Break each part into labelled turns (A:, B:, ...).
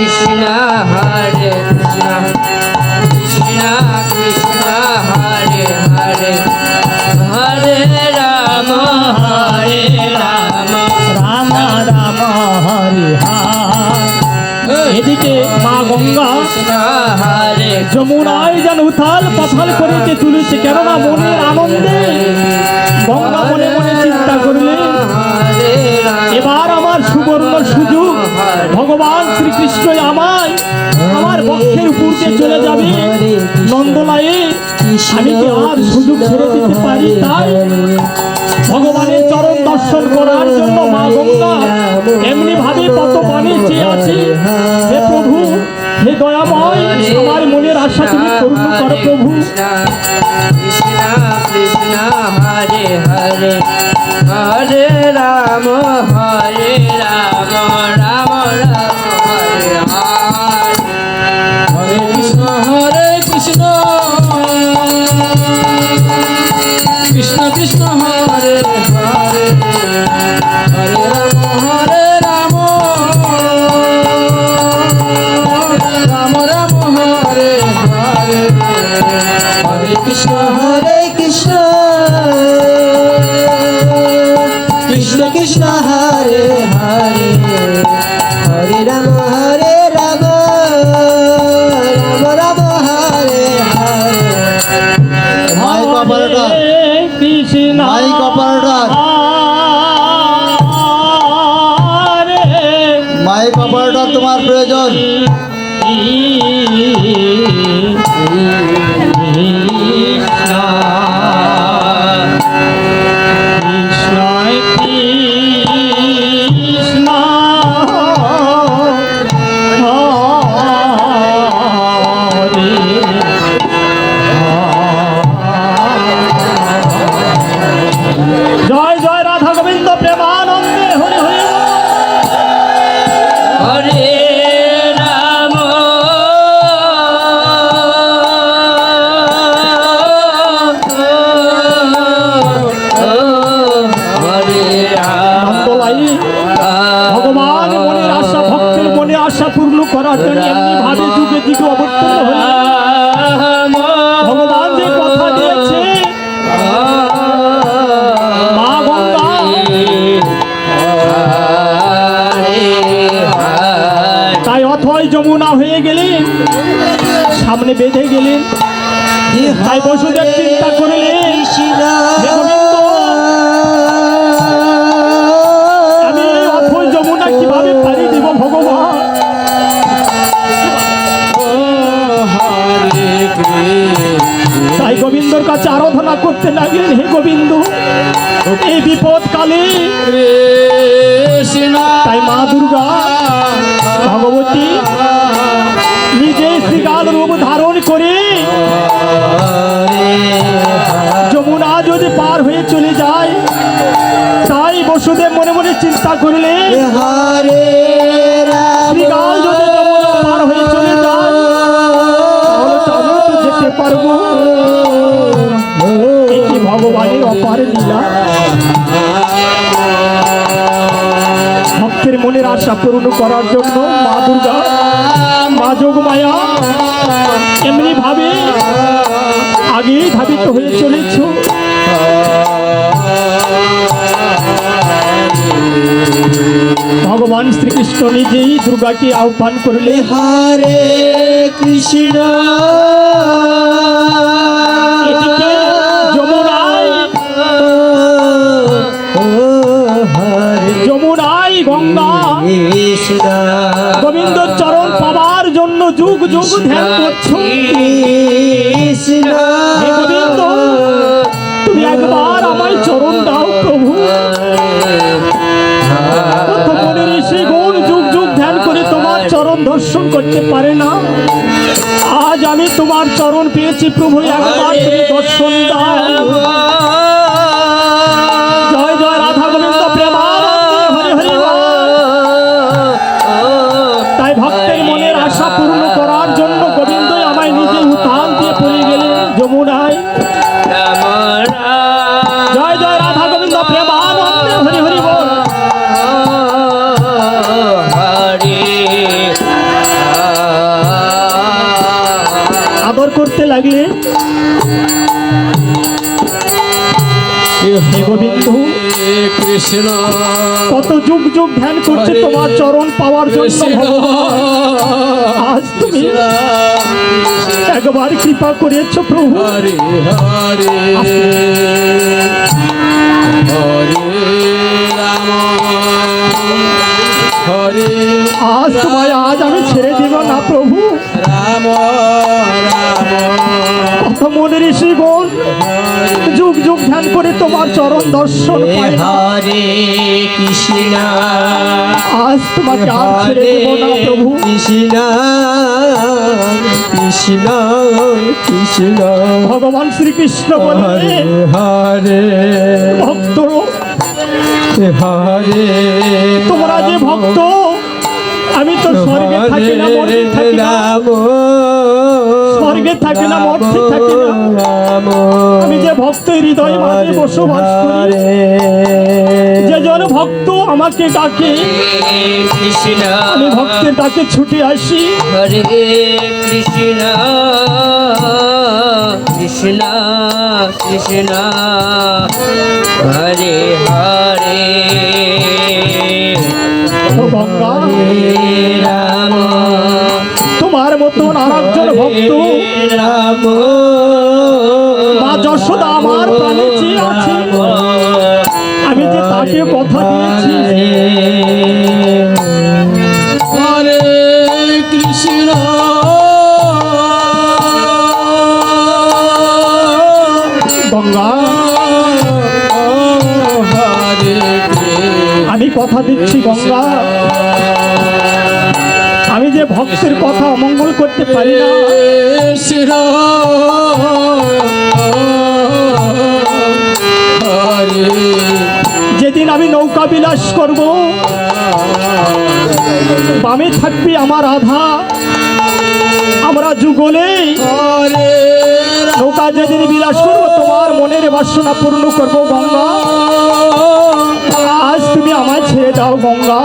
A: কৃষ্ণ হরে কৃষ্ণ কৃষ্ণ হরে হরে হরে রাম হরে রাম।
B: রাম রাম হরে হরে। এদিকে মা গঙ্গা
A: হরে
B: যমুনায় যেন উথাল পাথাল করেছে তুলেছে কেননা মনের আনন্দে? গঙ্গা মনে মনে চিন্তা করলে এবার আমার সুবর্ণ সুযোগ। ভগবান শ্রীকৃষ্ণ আমায়, আমার বক্ষের উপর দিয়ে চলে যাবে। নন্দলায়ে, আমি কি আর সুযোগ ছেড়ে দিতে পারি তাই? ভগবানের চরণ দর্শন করার জন্য মা গঙ্গা এমনি ভাবে কত পানি চেয়ে আছে। হে প্রভু, হে দয়াময় আমার মনের আশা তুমি পূর্ণ করো প্রভু।
A: হরে হরে হরে রাম, হরে
C: প্রয়োজন
B: জয় আশা পূরণ করার জন্য মা দুর্গা, মা যোগমায়া, এমনি ভাবে আগেই ধাবিত হয়ে চলেছ। ভগবান শ্রীকৃষ্ণ নিজেই দুর্গাকে আহ্বান করলে
C: হরে কৃষ্ণ। কৃষ্ণ।
B: তুমি একবার আমায় চরণ দাও প্রভু। কত মনে গুণ যুগ যুগ ধ্যান করে তোমার চরণ দর্শন করতে পারে না। আজ আমি তোমার চরণ পেয়েছি প্রভু একবার তুমি দর্শন দাও। জয় জয় রাধা গোবিন্দ প্রেমানন্দে হরি হরি বল। তাই ভক্তের মনের আশা পূর্ণ করতে লাগলে?
A: কৃষ্ণ।
B: কত যুগ যুগ ধ্যান করছে তোমার চরণ পাওয়ার জন্য। আজ তুমি একবার কৃপা করেছ প্রভু।
A: হরে হরে। হরে
B: আজ তোমায় আজ আমি ছেড়ে দিব না প্রভু।
A: রাম
B: মনে ঋষি বোন যুগ যুগ ধ্যান করে তোমার চরণ দর্শন।
C: হরে কৃষ্ণ।
B: আজ তোমাকে আর ছেড়ে দেব না প্রভু।
C: কৃষ্ণ। কৃষ্ণ কৃষ্ণ।
B: ভগবান শ্রীকৃষ্ণ
C: হরে
B: বললেন
C: হরে।
B: ভক্ত।
C: হরে।
B: তোমরা যে ভক্ত আমি তো স্বর্গে থাকি না মর্তে থাকি না। স্বর্গে থাকি না, মর্তে থাকি না। আমি যে ভক্ত হৃদয় মাঝে বসবাস করি যে জন ভক্ত আমাকে ডাকে
A: কৃষ্ণ
B: আমি ভক্তের ডাকে ছুটে আসি।
A: হরে কৃষ্ণ কৃষ্ণ কৃষ্ণ হরে হরে।
B: গঙ্গা।
A: রাম
B: তোমার মতন আর একজন ভক্ত
C: রাম।
B: মা যশোদা আমার প্রাণে আছে। আমি যে তাকে কথা দিয়েছি পারি যেদিন আমি নৌকা বিলাস করব, বামে থাকবি আমার আধা। আমরা যুগলে নৌকা যেদিন বিলাস করব, তোমার মনের বাসনা পূর্ণ করব গঙ্গা। আজ তুমি আমায় ছেড়ে দাও গঙ্গা।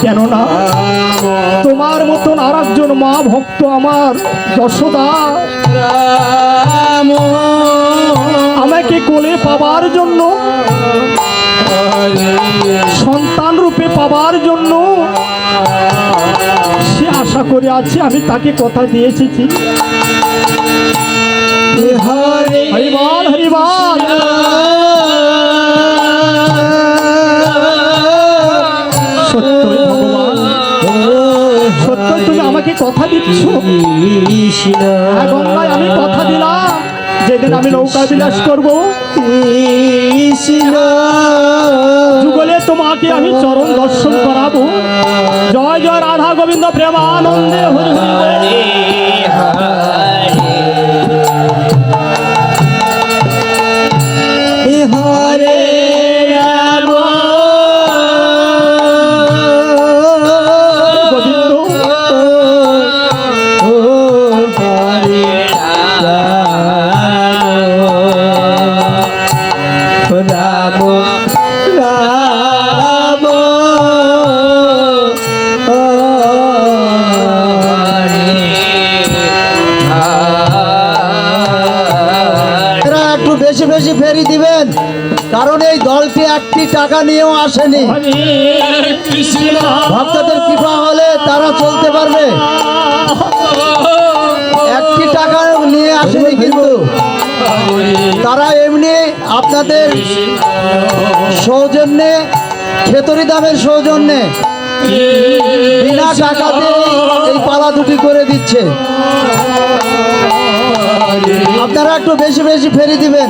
B: কেননা তোমার মতন আর একজন মা ভক্ত আমার যশোদা। আমাকে কোলে পাবার জন্য সন্তান রূপে পাবার জন্য সে আশা করে আছে আমি তাকে কথা দিয়ে কথা দিচ্ছ? হ্যাঁ গঙ্গায় আমি কথা দিলাম। যেদিন আমি নৌকা বিলাস করব। যুগলে তোমাকে আমি চরণ দর্শন করাবো। জয় জয় রাধা গোবিন্দ প্রেমানন্দে। হরি। হরে।
C: একটু বেশি বেশি ফেরি দিবেন, কারণ এই দলটি একটি টাকা নিয়েও আসেনি। ভক্তদের কৃপা হলে তারা চলতে পারবে। একটি টাকা নিয়ে আসেনি কিন্তু। তারা এমনি আপনাদের সৌজন্যে খেতরি দামের সৌজন্যে বিনা টাকাতে এই পালা দুটি করে দিচ্ছে। আপনারা একটু বেশি বেশি ফেরি দিবেন।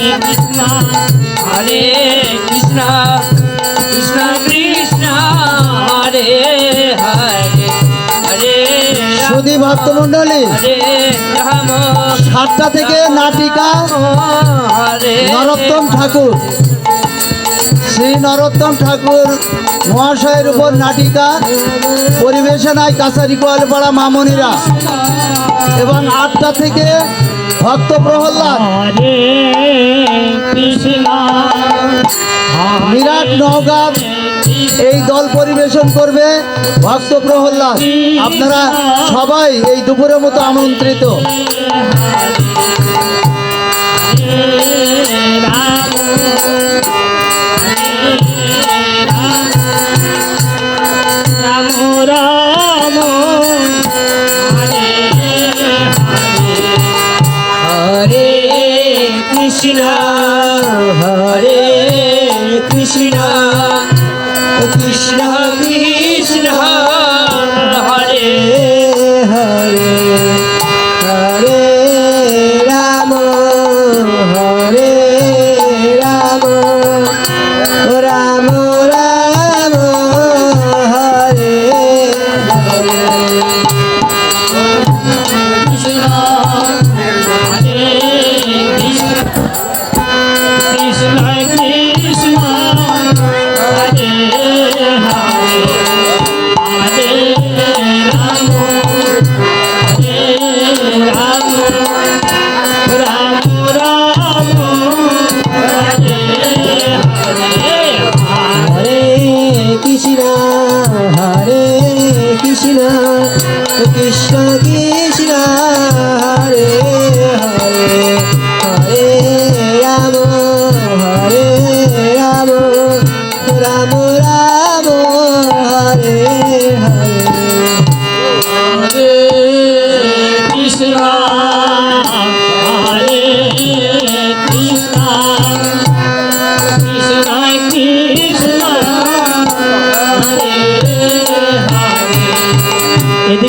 A: কৃষ্ণ হরে কৃষ্ণ কৃষ্ণ কৃষ্ণ
B: হরে হরে হরে রাম
C: সুধী ভক্তমণ্ডলী সাতটা থেকে নাটিকা নরোত্তম ঠাকুর শ্রী নরোত্তম ঠাকুর মহাশয়ের উপর নাটিকা পরিবেশনায় কাছারি কোয়ালপাড়া মামনিরা। এবং আটটা থেকে ভক্ত প্রহ্লাদ। বিরাট নওগাঁ এই দল পরিবেশন করবে ভক্ত প্রহ্লাদ। আপনারা সবাই এই দুপুরের মতো আমন্ত্রিত।
B: রাম। কৃষ্ণ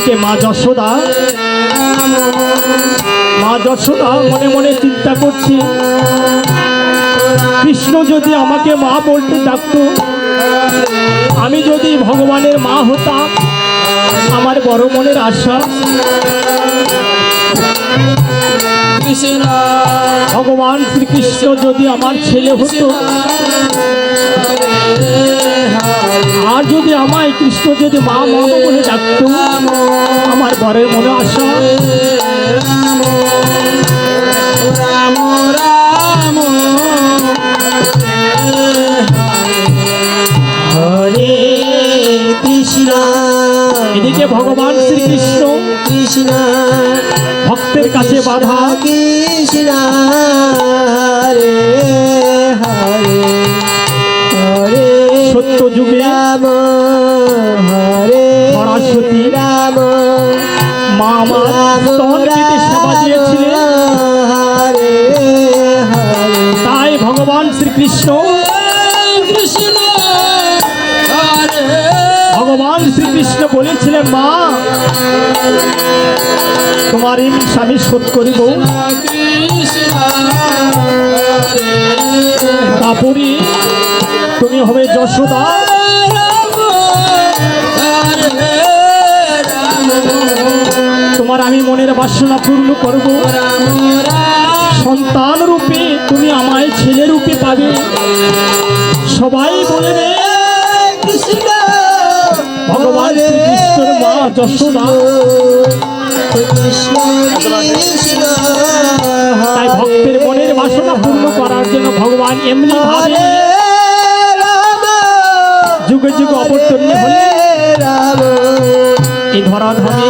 B: এদিকে মা যশোদা। মা যশোদা মনে মনে চিন্তা করছি, কৃষ্ণ যদি আমাকে মা বলতে ডাকতো, আমি যদি ভগবানের মা হতাম, আমার বড় মনের আশা। ভগবান শ্রীকৃষ্ণ যদি আমার ছেলে হতো আর যদি আমায় কৃষ্ণ যদি মা মনে বলে ডাকতো আমার ঘরের মনে আশা। ভগবান শ্রীকৃষ্ণ বলেছিলেন, মা, তোমার এই স্বামী শোধ করিব। তারপরে তুমি হবে যশোদা। তোমার আমি মনের বাসনা পূর্ণ করব। সন্তান রূপে তুমি আমায় ছেলে রূপে পাবে। সবাই
C: কৃষ্ণ
B: ভগবান শ্রীকৃষ্ণের মা যশোদা। তাই ভক্তের মনের বাসনা পূর্ণ করার জন্য ভগবান এমনি ভাবে যুগে যুগে অবতীর্ণ হলে এই ধরাধামে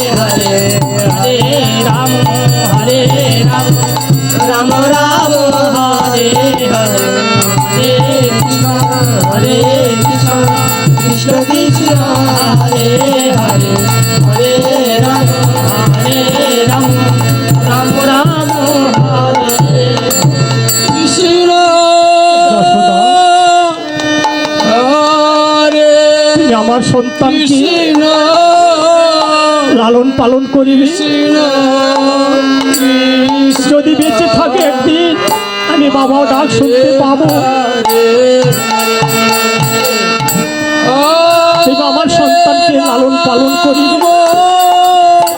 B: সন্তানকে লালন পালন করিবে যদি বেঁচে থাকে একদিন আমি বাবা ডাক শুনতে পাবো। আমার সন্তানকে লালন পালন করিবে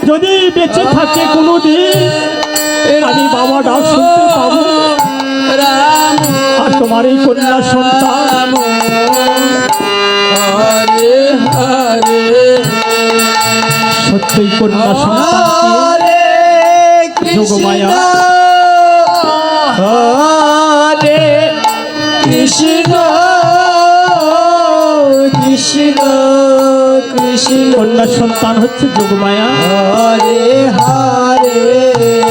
B: যদি বেঁচে থাকে কোনোদিন আমি বাবা ডাক শুনতে পাবো। আর তোমার এই কন্যা সন্তান সত্যই কন্যা সন্তানকে যোগমায়া।
D: হরে কৃষ্ণ কৃষ্ণ কৃষ্ণ।
B: কন্যা সন্তান হচ্ছে যোগমায়া।
D: হরে হরে।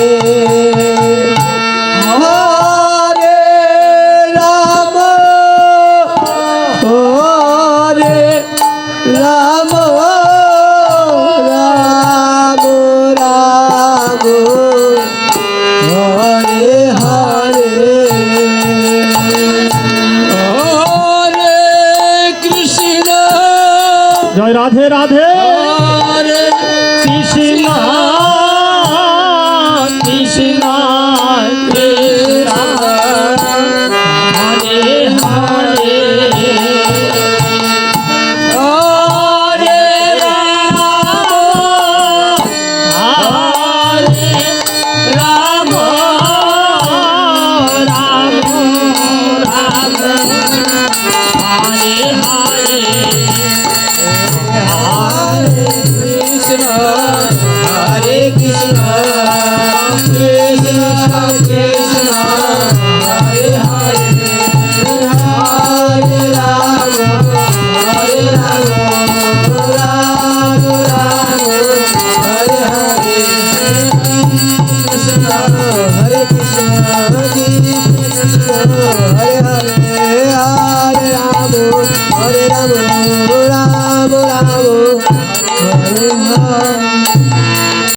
D: রাধে রাধে